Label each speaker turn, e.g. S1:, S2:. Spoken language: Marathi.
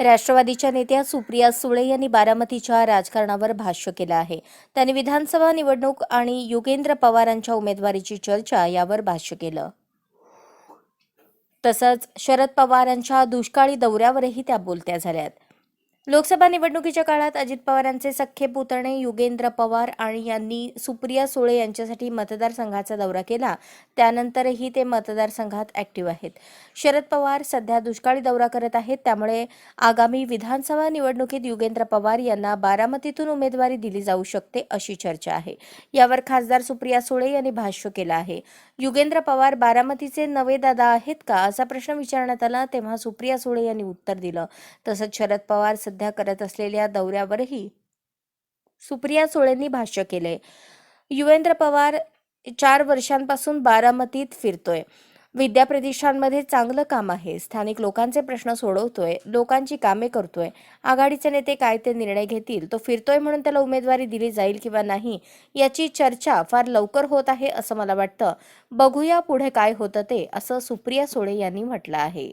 S1: राष्ट्रवादीच्या नेत्या सुप्रिया सुळे यांनी बारामतीच्या राजकारणावर भाष्य केलं आहे. त्यांनी विधानसभा निवडणूक आणि युगेंद्र पवारांच्या उमेदवारीची चर्चा यावर भाष्य केलं. तसंच शरद पवारांच्या दुष्काळी दौऱ्यावरही त्या बोलत्या झाल्यात. लोकसभा निवडणुकीच्या काळात अजित पवारांचे सख्खे पुतणे युगेंद्र पवार आणि यांनी सुप्रिया सुळे यांच्यासाठी मतदारसंघाचा दौरा केला. त्यानंतरही ते मतदारसंघात ऍक्टिव्ह आहेत. शरद पवार सध्या दुष्काळी दौरा करत आहेत. त्यामुळे आगामी विधानसभा निवडणुकीत युगेंद्र पवार यांना बारामतीतून उमेदवारी दिली जाऊ शकते अशी चर्चा आहे. यावर खासदार सुप्रिया सुळे यांनी भाष्य केलं आहे. युगेंद्र पवार बारामतीचे नवे दादा आहेत का? असा प्रश्न विचारण्यात आला तेव्हा सुप्रिया सुळे यांनी उत्तर दिलं. तसंच शरद पवार सध्या सध्या करत असलेल्या दौऱ्यावरही सुप्रिया सुळेंनी भाष्य केले युवेंद्र पवार चार वर्षांपासून बारामतीत फिरतोय. विद्याप्रतिष्ठानमध्ये चांगलं काम आहे. स्थानिक लोकांचे प्रश्न सोडवतोय. लोकांची कामे करतोय. आघाडीचे नेते काय ते निर्णय घेतील? तो फिरतोय म्हणून त्याला उमेदवारी दिली जाईल किंवा नाही याची चर्चा फार लवकर होत आहे असं मला वाटतं. बघूया पुढे काय होतं ते असं सुप्रिया सोळे यांनी म्हटलं आहे.